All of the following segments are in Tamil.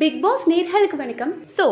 பிக் பாஸ் நேர்களுக்கு வணக்கம். ஸோ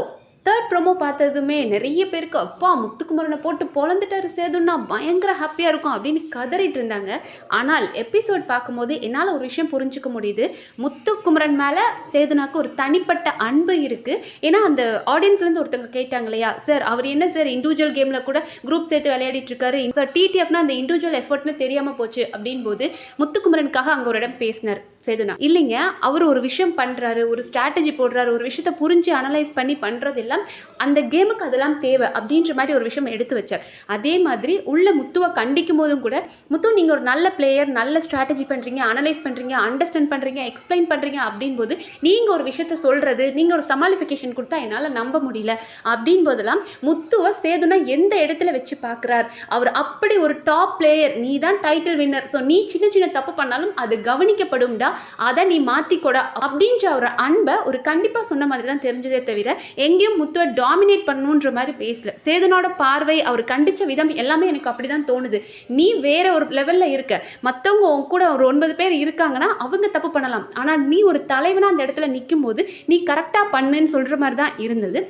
தேர்ட் ப்ரோமோ பார்த்ததுமே நிறைய பேருக்கு அப்பா முத்துக்குமரனை போட்டு பொழந்துட்டாரு சேதுன்னா பயங்கர ஹாப்பியாக இருக்கும் அப்படின்னு கதறிட்டு இருந்தாங்க. ஆனால் எபிசோட் பார்க்கும்போது என்னால் ஒரு விஷயம் புரிஞ்சுக்க முடியுது. முத்துக்குமரன் மேலே சேதுனாக்கு ஒரு தனிப்பட்ட அன்பு இருக்குது ஏன்னா அந்த ஆடியன்ஸ்லேருந்து ஒருத்தவங்க கேட்டாங்க இல்லையா சார் அவர் என்ன சார் இண்டிவிஜுவல் கேமில் கூட குரூப் சேர்த்து விளையாடிட்டு இருக்காரு? சார் டிடிஎஃப்னா அந்த இண்டிவிஜுவல் எஃபர்ட்னு தெரியாமல் போச்சு. அப்படின் போது முத்துக்குமரனுக்காக அங்கே ஒரு இடம் பேசினார். சேதுனா இல்லைங்க அவர் ஒரு விஷயம் பண்ணுறாரு ஒரு ஸ்ட்ராட்டஜி போடுறாரு ஒரு விஷயத்த புரிஞ்சு அனலைஸ் பண்ணி பண்ணுறது எல்லாம் அந்த கேமுக்கு அதெல்லாம் தேவை அப்படின்ற மாதிரி ஒரு விஷயம் எடுத்து வச்சார். அதே மாதிரி உள்ள முத்துவை கண்டிக்கும் போதும் கூட முத்து நீங்கள் ஒரு நல்ல பிளேயர் நல்ல ஸ்ட்ராட்டஜி பண்ணுறீங்க அனலைஸ் பண்ணுறீங்க அண்டர்ஸ்டாண்ட் பண்ணுறீங்க எக்ஸ்பிளைன் பண்ணுறீங்க அப்படின் போது நீங்கள் ஒரு விஷயத்த சொல்கிறது நீங்கள் ஒரு சமாளிஃபிகேஷன் கொடுத்தா என்னால் நம்ப முடியல அப்படின் போதெல்லாம் முத்துவை சேதுனா எந்த இடத்துல வச்சு பார்க்குறார் அவர் அப்படி ஒரு டாப் பிளேயர் நீ தான் டைட்டில் வின்னர் ஸோ நீ சின்ன சின்ன தப்பு பண்ணாலும் அது கவனிக்கப்படும்டா அதை நீ மாற்றிக்கூட அப்படின்ற ஒரு அன்பை ஒரு கண்டிப்பாக சொன்ன மாதிரி தான் தெரிஞ்சதே தவிர எங்கேயும் முத்துவை டாமினேட் பண்ணணுன்ற மாதிரி பேசல. சேதனோட பார்வை அவர் கண்டித்த விதம் எல்லாமே எனக்கு அப்படி தான் தோணுது. நீ வேற ஒரு லெவலில் இருக்க. மற்றவங்க உன் கூட ஒரு ஒன்பது பேர் இருக்காங்கன்னா அவங்க தப்பு பண்ணலாம். ஆனால் நீ ஒரு தலைவனாக அந்த இடத்துல நிற்கும் போது நீ கரெக்டாக பண்ணுன்னு சொல்கிற மாதிரி தான் இருந்தது.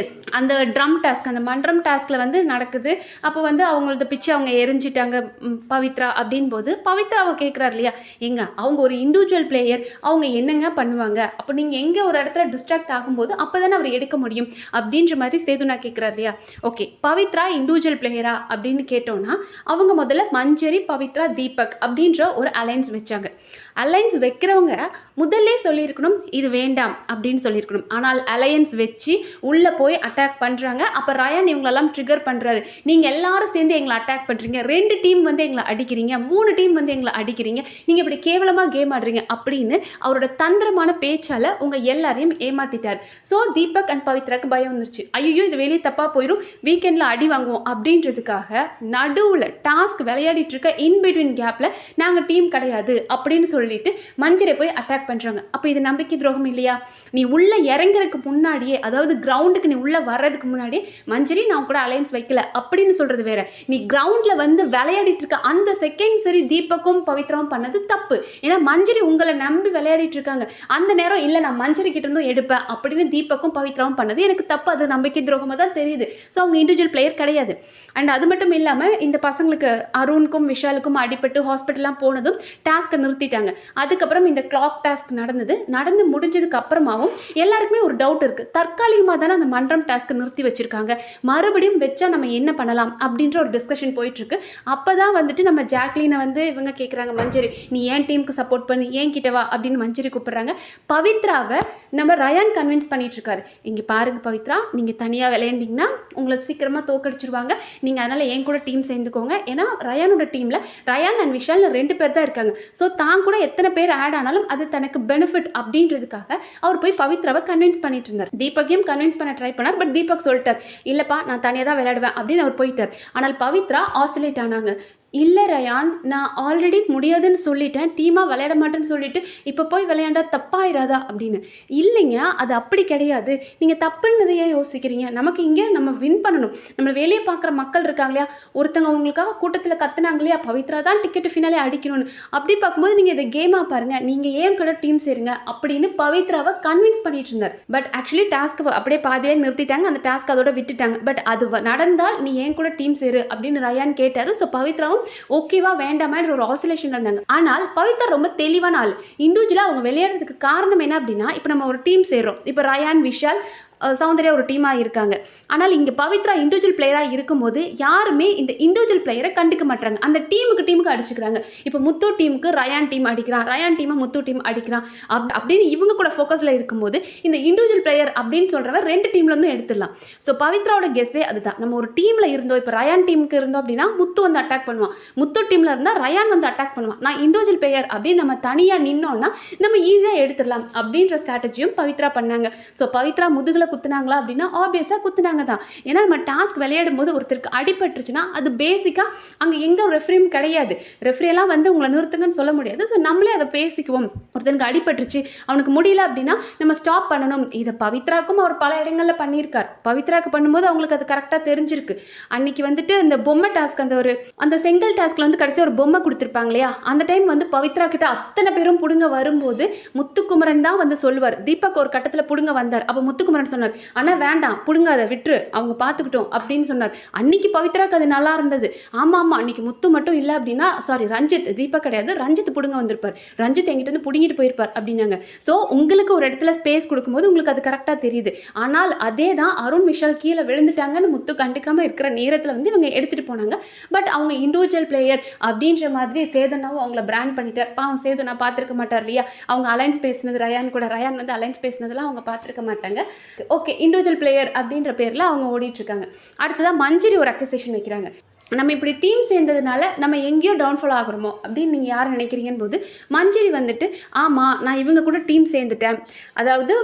எஸ் அந்த ட்ரம் டாஸ்க் அந்த மன்றம் டாஸ்கில் வந்து நடக்குது. அப்போ வந்து அவங்களது பிச்சு அவங்க எரிஞ்சிட்டாங்க பவித்ரா அப்படின் போது பவித்ராவை கேட்குறாரு இல்லையா? எங்க அவங்க ஒரு இண்டிவிஜுவல் பிளேயர் அவங்க என்னங்க பண்ணுவாங்க? அப்போ நீங்கள் எங்கே ஒரு இடத்துல டிஸ்ட்ராக்ட் ஆகும்போது அப்போ தானே அவர் எடுக்க முடியும்? அப்படின்ற மாதிரி சேதுனா கேட்குறாரு இல்லையா? ஓகே பவித்ரா இண்டிவிஜுவல் பிளேயரா அப்படின்னு கேட்டோன்னா அவங்க முதல்ல மஞ்சரி பவித்ரா தீபக் அப்படின்ற ஒரு அலைன்ஸ் வச்சாங்க. அலைன்ஸ் வைக்கிறவங்க முதல்ல சொல்லியிருக்கணும் இது வேண்டாம் அப்படின்னு சொல்லியிருக்கணும். ஆனால் அலையன்ஸ் வச்சு உள்ளே போய் அட்டாக் பண்ணுறாங்க அப்போ ரயான் இவங்களெல்லாம் ட்ரிகர் பண்ணுறாரு நீங்கள் எல்லாரும் சேர்ந்து எங்களை அட்டாக் பண்ணுறீங்க ரெண்டு டீம் வந்து எங்களை அடிக்கிறீங்க. மூணு டீம் வந்து எங்களை அடிக்கிறீங்க. நீங்கள் இப்படி கேவலமாக கேம் ஆடுறீங்க. அப்படின்னு அவரோட தந்திரமான பேச்சால் உங்கள் எல்லாரையும் ஏமாத்திட்டார். ஸோ தீபக் அண்ட் பவித்ராக்கு பயம் வந்துருச்சு. ஐயோ இது வெளியே தப்பாக போயிடும் வீக்கெண்டில் அடி வாங்குவோம் அப்படின்றதுக்காக நடுவில் டாஸ்க் விளையாடிட்டு இருக்க இன்பிட்வீன் கேப்பில் நாங்கள் டீம் கிடையாது அப்படின்னு சொல்லிட்டு மஞ்சரை போய் அட்டாக் பண்ணுறாங்க அப்போ இது நம்பிக்கை துரோகம் இல்லையா? நீ உள்ளே இறங்குறதுக்கு முன்னாடியே அதாவது கிரவுண்டுக்கு நீ உள்ளே வர்றதுக்கு முன்னாடியே மஞ்சரி நான் கூட அலையன்ஸ் வைக்கல அப்படின்னு சொல்கிறது வேற. நீ கிரவுண்டில் வந்து விளையாடிட்டு இருக்க அந்த செகண்ட் சரி தீபக்கும் பவித்ராவும் பண்ணது தப்பு. ஏன்னா மஞ்சரி உங்களை நம்பி விளையாடிட்டு இருக்காங்க. அந்த நேரம் இல்லை நான் மஞ்சரி கிட்ட இருந்தும் எடுப்பேன் அப்படின்னு தீபக்கும் பவித்ராவும் பண்ணது. எனக்கு தப்பு. அது நம்பிக்கை துரோகமாக தான் தெரியுது. ஸோ அவங்க இண்டிவிஜுவல் பிளேயர் கிடையாது. அண்ட் அது மட்டும் இல்லாமல் இந்த பசங்களுக்கு அருணுக்கும் விஷாலுக்கும் அடிபட்டு ஹாஸ்பிட்டல்லாம் போனதும் டாஸ்க்கை நிறுத்திட்டாங்க. அதுக்கப்புறம் இந்த கிளாக் டாஸ்க் நடந்தது. நடந்து முடிஞ்சதுக்கு அப்புறமாவும் எல்லாருக்குமே ஒரு டவுட் இருக்குது தற்காலிகமாக தானே அந்த மன்றம் டாஸ்க்கை நிறுத்தி வச்சுருக்காங்க. மறுபடியும் வச்சா நம்ம என்ன பண்ணலாம் அப்படின்ற ஒரு டிஸ்கஷன் போயிட்டுருக்கு அப்போ தான் வந்துட்டு நம்ம ஜாக்லினை வந்து இவங்க கேட்குறாங்க மஞ்சரி நீ ஏன் டீமுக்கு சப்போர்ட் பண்ணி ஏன் கிட்ட வா அப்படின்னு மஞ்சரி கூப்பிட்றாங்க. பவித்ராவை நம்ம ரயான் கன்வின்ஸ் பண்ணிட்டு இருக்காரு இங்கே பாருங்க பவித்ரா நீங்கள் தனியாக விளையாண்டிங்கன்னா உங்களை சீக்கிரமாக தோக்கடிச்சிருவாங்க. நீங்கள் அதனால் என் கூட டீம் சேர்ந்துக்கோங்க. ஏன்னா ரயானோட டீமில் ரயான் அண்ட் விஷால் ரெண்டு பேர் தான் இருக்காங்க. ஸோ தான் கூட எத்தனை பேர் ஆட் ஆனாலும் அது தனக்கு பெனிஃபிட் அப்படின்றதுக்காக அவர் போய் பவித்ராவை கன்வின்ஸ் பண்ணிட்டு இருந்தார் தீபக்கையும் கன்வின்ஸ் பண்ண ட்ரை பண்ணார். பட் தீபக் சொல்லிட்டார் இல்லைப்பா நான் தனியாக தான் விளையாடுவேன் அப்படின்னு அவர் போயிட்டார். ஆனால் பவித்ரா ஆசிலேட் ஆனாங்க. இல்லை ரயான் நான் ஆல்ரெடி முடியாதுன்னு சொல்லிட்டேன் டீமாக விளையாட மாட்டேன்னு சொல்லிட்டு இப்போ போய் விளையாண்டா தப்பாயிராதா அப்படின்னு. இல்லைங்க அது அப்படி கிடையாது. நீங்கள் தப்புன்னதை ஏன் யோசிக்கிறீங்க? நமக்கு இங்கே நம்ம வின் பண்ணணும். நம்ம வேலையை பார்க்குற மக்கள் இருக்காங்க இல்லையா? ஒருத்தங்க உங்களுக்காக கூட்டத்தில் கத்துனாங்க இல்லையா? பவித்ரா தான் டிக்கெட் ஃபினாலே அடிக்கணும்னு. அப்படி பார்க்கும்போது நீங்கள் இதை கேமாக பாருங்கள் நீங்கள் ஏன் கூட டீம் சேருங்க? அப்படின்னு பவித்ராவை கன்வின்ஸ் பண்ணிட்டு இருந்தார். பட் ஆக்சுவலி டாஸ்க் அப்படியே பாதியிலே நிறுத்திட்டாங்க. அந்த டாஸ்க் அதோட விட்டுட்டாங்க. பட் அது நடந்தால் நீ ஏன் கூட டீம் சேரு அப்படின்னு ரயான் கேட்டார். ஸோ பவித்ராவும் ஓகேவா வேண்டாமான்ற ஒரு ஆசிலேஷன் இருந்தாங்க. ஆனால் பவித்ரா ரொம்ப தெளிவான ஆள். இண்டிவிஜுவலாக அவங்க விளையாடுறதுக்கு காரணம் என்ன அப்படின்னா இப்போ நம்ம ஒரு டீம் சேர்றோம். இப்போ ரயான் விஷால் சௌந்தர்யா ஒரு டீமாக இருக்காங்க. ஆனால் இங்கே பவித்ரா இண்டிவிஜுவல் பிளேயராக இருக்கும்போது யாருமே இந்த இண்டிவிஜுவல் பிளேயரை கண்டுக்க மாட்டாங்க அந்த டீமுக்கு டீமுக்கு அடிச்சுக்கிறாங்க. இப்போ முத்து டீமுக்கு ரயான் டீம் அடிக்கிறான். ரயான் டீமை முத்து டீம் அடிக்கிறான். அப் அப்படின்னு இவங்க கூட ஃபோக்கஸில் இருக்கும்போது இந்த இண்டிவிஜுவல் பிளேயர் அப்படின்னு சொல்கிறவன் ரெண்டு டீம்லேருந்து எடுத்துடலாம். ஸோ பவித்ராவோட கெஸ்ஸே அதுதான். நம்ம ஒரு டீமில் இருந்தோம். இப்போ ரயான் டீமுக்கு இருந்தோம் அப்படின்னா முத்து வந்து அட்டாக் பண்ணுவான். முத்து டீமில் இருந்தால் ரயான் வந்து அட்டாக் பண்ணுவான். நான் இண்டிவிஜுவல் பிளேயர் அப்படின்னு நம்ம தனியாக நின்னோம்னா நம்ம ஈஸியாக எடுத்துடலாம் அப்படின்ற ஸ்ட்ராட்டஜியும் பவித்ரா பண்ணாங்க. ஸோ பவித்ரா முதுகில் குத்துனாங்களா அப்படின்னா ஆப்வியஸாக குத்துனாங்க தான் ஏன்னா நம்ம டாஸ்க் விளையாடும் போது ஒருத்தருக்கு அடிபட்டுருச்சுன்னா அது பேசிக்காக அங்கே எங்கே ரெஃப்ரியும் கிடையாது. ரெஃப்ரியெல்லாம் வந்து உங்களை நிறுத்துங்கன்னு சொல்ல முடியாது. ஸோ நம்மளே அதை பேசிக்குவோம். ஒருத்தனுக்கு அடிபட்டுருச்சு அவனுக்கு முடியல அப்படின்னா நம்ம ஸ்டாப் பண்ணணும். இதை பவித்ராக்கும் அவர் பல இடங்களில் பண்ணியிருக்கார். பவித்ராக்கு பண்ணும்போது அவங்களுக்கு அது கரெக்டாக தெரிஞ்சிருக்கு. அன்னைக்கு வந்துட்டு இந்த பொம்மை டாஸ்க் அந்த ஒரு அந்த செங்கல் டாஸ்க்கில் வந்து கடைசியாக ஒரு பொம்மை கொடுத்துருப்பாங்க இல்லையா? அந்த டைம் வந்து பவித்ரா கிட்ட அத்தனை பேரும் பிடுங்க வரும்போது முத்துக்குமரன் தான் வந்து சொல்லுவார். தீபக் ஒரு கட்டத்தில் புடுங்க வந்தார். அப்போ முத்துக்குமரன் சொன்னார் ஆனால் வேண்டாம் புடுங்காத விட்டுரு. அவங்க பார்த்துக்கிட்டோம் அப்படின்னு சொன்னார். அன்னைக்கு பவித்ராக்கு அது நல்லா இருந்தது. ஆமாம் ஆமாம் அன்னைக்கு முத்து மட்டும் இல்லை அப்படின்னா சாரி ரஞ்சித் தீபக் கிடையாது ரஞ்சித் புடுங்க வந்திருப்பார். ரஞ்சித் எங்கிட்ட வந்து பிடுங்கிட்டு போயிருப்பார் அப்படின்னாங்க. ஸோ உங்களுக்கு ஒரு இடத்துல ஸ்பேஸ் கொடுக்கும்போது உங்களுக்கு அது கரெக்டாக தெரியுது. ஆனால் அதே தான் அருண் விஷால் கீழே விழுந்துட்டாங்கன்னு முத்து கண்டுக்காமல் இருக்கிற நேரத்தில் வந்து இவங்க எடுத்துகிட்டு போனாங்க. பட் அவங்க இண்டிவிஜுவல் பிளேயர் அப்படின்ற மாதிரி சேதனாவும் அவங்கள பிராண்ட் பண்ணிட்டார். பாவம் சேது நான் பார்த்துருக்க மாட்டார் இல்லையா? அவங்க அலைன்ஸ் பேசினது ரயான் கூட ரயான் வந்து அலைன்ஸ் பேசினதெல்லாம் அவங்க பார்த்துருக்க மாட்டாங்க. ஓகே இண்டிவிஜுவல் பிளேயர் அப்படின்ற பேரில் அவங்க ஓடிட்டுருக்காங்க. அடுத்ததாக அடுத்ததான் மஞ்சரி ஒரு அக்யூசேஷன் வைக்கிறாங்க. நம்ம இப்படி டீம் சேர்ந்ததுனால நம்ம எங்கேயோ டவுன்ஃபால் ஆகுறோமோ அப்படின்னு நீங்கள் யார் நினைக்கிறீங்கன்னு போது மஞ்சரி வந்துட்டு ஆமாம் நான் இவங்க கூட டீம் சேர்ந்துட்டேன். அதாவது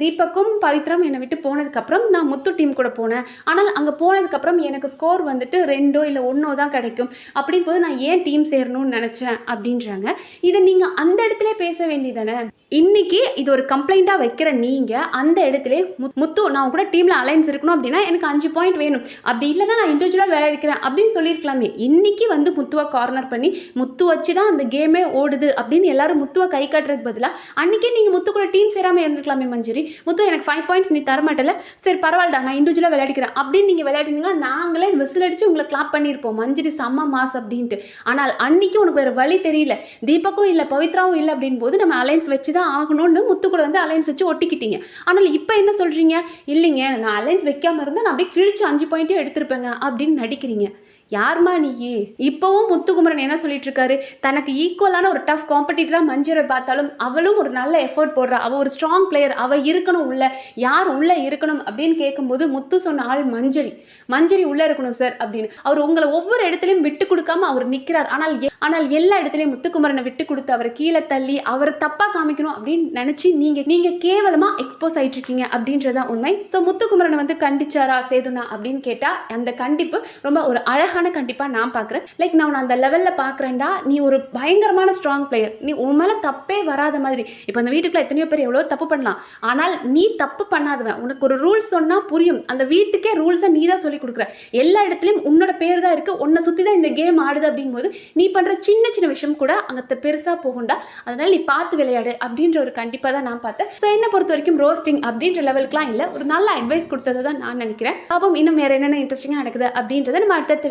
தீபக்கும் பவித்ரம் என்னை விட்டு போனதுக்கப்புறம் நான் முத்து டீம் கூட போனேன். ஆனால் அங்கே போனதுக்கப்புறம் எனக்கு ஸ்கோர் வந்துட்டு ரெண்டோ இல்லை ஒன்றோ தான் கிடைக்கும். அப்படின் போது நான் ஏன் டீம் சேரணும்னு நினச்சேன் அப்படின்றாங்க. இதை நீங்கள் அந்த இடத்துல பேச வேண்டியதானே இன்னைக்கு இது ஒரு கம்ப்ளைண்ட்டாக வைக்கிற நீங்கள் அந்த இடத்துல முத்- முத்து நான் கூட டீமில் அலைன்ஸ் இருக்கணும் அப்படின்னா எனக்கு அஞ்சு பாயிண்ட் வேணும். அப்படி இல்லைன்னா நான் இண்டிவிஜுவலாக விளையாடிக்கிறேன் அப்படின்னு சொல்லியிருக்கலாமே. இன்னைக்கு வந்து முத்துவை கார்னர் பண்ணி முத்து வச்சு தான் அந்த கேமே ஓடுது அப்படின்னு எல்லாரும் முத்துவை கை காட்டுறதுக்கு பதிலாக அன்றைக்கே நீங்கள் முத்து கூட டீம் சேராமல் இருந்திருக்கலாமே மஞ்சரி. முத்து எனக்கு ஃபைவ் பாயிண்ட்ஸ் நீ தரமாட்டல சரி பரவாயில்லடா நான் இண்டிவிஜுவலாக விளையாடிக்கிறேன் அப்படின்னு நீங்கள் விளையாடினீங்கன்னா நாங்களே விசில் அடித்து உங்களை கிளாப் பண்ணியிருப்போம். மஞ்சரி செம்ம மாஸ் அப்படின்ட்டு. ஆனால் அன்னைக்கு உனக்கு வேறு வழி தெரியல. தீபக்கும் இல்லை பவித்ராவும் இல்லை அப்படின் போது நம்ம அலைன்ஸ் வச்சு தான் ஆகணும்னு முத்து கூட வந்து அலைன்ஸ் வச்சு ஒட்டிக்கிட்டீங்க. ஆனால் இப்போ என்ன சொல்கிறீங்க இல்லைங்க நான் அலைன்ஸ் வைக்காம இருந்தால் நான் அப்படியே கிழிச்சு அஞ்சு பாயிண்ட்டும் எடுத்திருப்பேங்க அப்படின்னு நடிக்கிறீங்க. யார்மா நீ இப்போவும் முத்துக்குமரன் என்ன சொல்லிட்டு இருக்காரு தனக்கு ஈக்குவலான ஒரு டஃப் காம்படிட்டராக மஞ்சரை பார்த்தாலும் அவளும் ஒரு நல்ல எஃபர்ட் போடுறா. அவள் ஒரு ஸ்ட்ராங் பிளேயர் அவள் இருக்கணும் உள்ள யார் உள்ள இருக்கணும் அப்படின்னு கேட்கும்போது முத்து சொன்ன ஆள் மஞ்சரி. மஞ்சரி உள்ள இருக்கணும் சார் அப்படின்னு. அவர் உங்களை ஒவ்வொரு இடத்துலையும் விட்டு கொடுக்காம அவர் நிற்கிறார் ஆனால் எ- ஆனால் எல்லா இடத்துலையும் முத்துக்குமரனை விட்டு கொடுத்து அவரை கீழே தள்ளி அவரை தப்பாக காமிக்கணும் அப்படின்னு நினச்சி நீங்கள் நீங்கள் கேவலமாக எக்ஸ்போஸ் ஆகிட்டு இருக்கீங்க அப்படின்றதான் உண்மை. ஸோ முத்துக்குமரனை வந்து கண்டிச்சாரா சேதுனா அப்படின்னு கேட்டால் அந்த கண்டிப்பு ரொம்ப ஒரு அழகான கண்டிப்பாக நான் பார்க்குறேன் லைக் நான் உன்னை அந்த லெவலில் பார்க்குறேன்டா நீ ஒரு பயங்கரமான ஸ்ட்ராங் பிளேயர் நீ உன் மேலே தப்பே வராத மாதிரி. இப்போ அந்த வீட்டுக்குள்ளே எத்தனையோ பேர் எவ்வளோ தப்பு பண்ணலாம். ஆனால் நீ தப்பு பண்ணாதவன். உனக்கு ஒரு ரூல்ஸ் சொன்னால் புரியும். அந்த வீட்டுக்கே ரூல்ஸை நீ தான் சொல்லி கொடுக்குற. எல்லா இடத்துலையும் உன்னோட பேர் தான் இருக்குது உன்னை சுற்றி தான் இந்த கேம் ஆடுது அப்படிங்கும்போது நீ பண்ணுற சின்ன சின்ன விஷயம் கூட அங்கே பெருசாக போகும்டா. அதனால் நீ பார்த்து விளையாடு அப்படின்ற ஒரு கண்டிப்பாக தான் நான் பார்த்தேன். ஸோ என்னை பொறுத்த வரைக்கும் ரோஸ்டிங் அப்படின்ற லெவலுக்குலாம் இல்லை. ஒரு நல்ல அட்வைஸ் கொடுத்ததை தான் நான் நினைக்கிறேன். பாப்போம் இன்னும் வேறு என்னென்ன இன்ட்ரெஸ்டிங்காக நடக்குது அப்படின்றத நம்ம அடுத்தடுத்த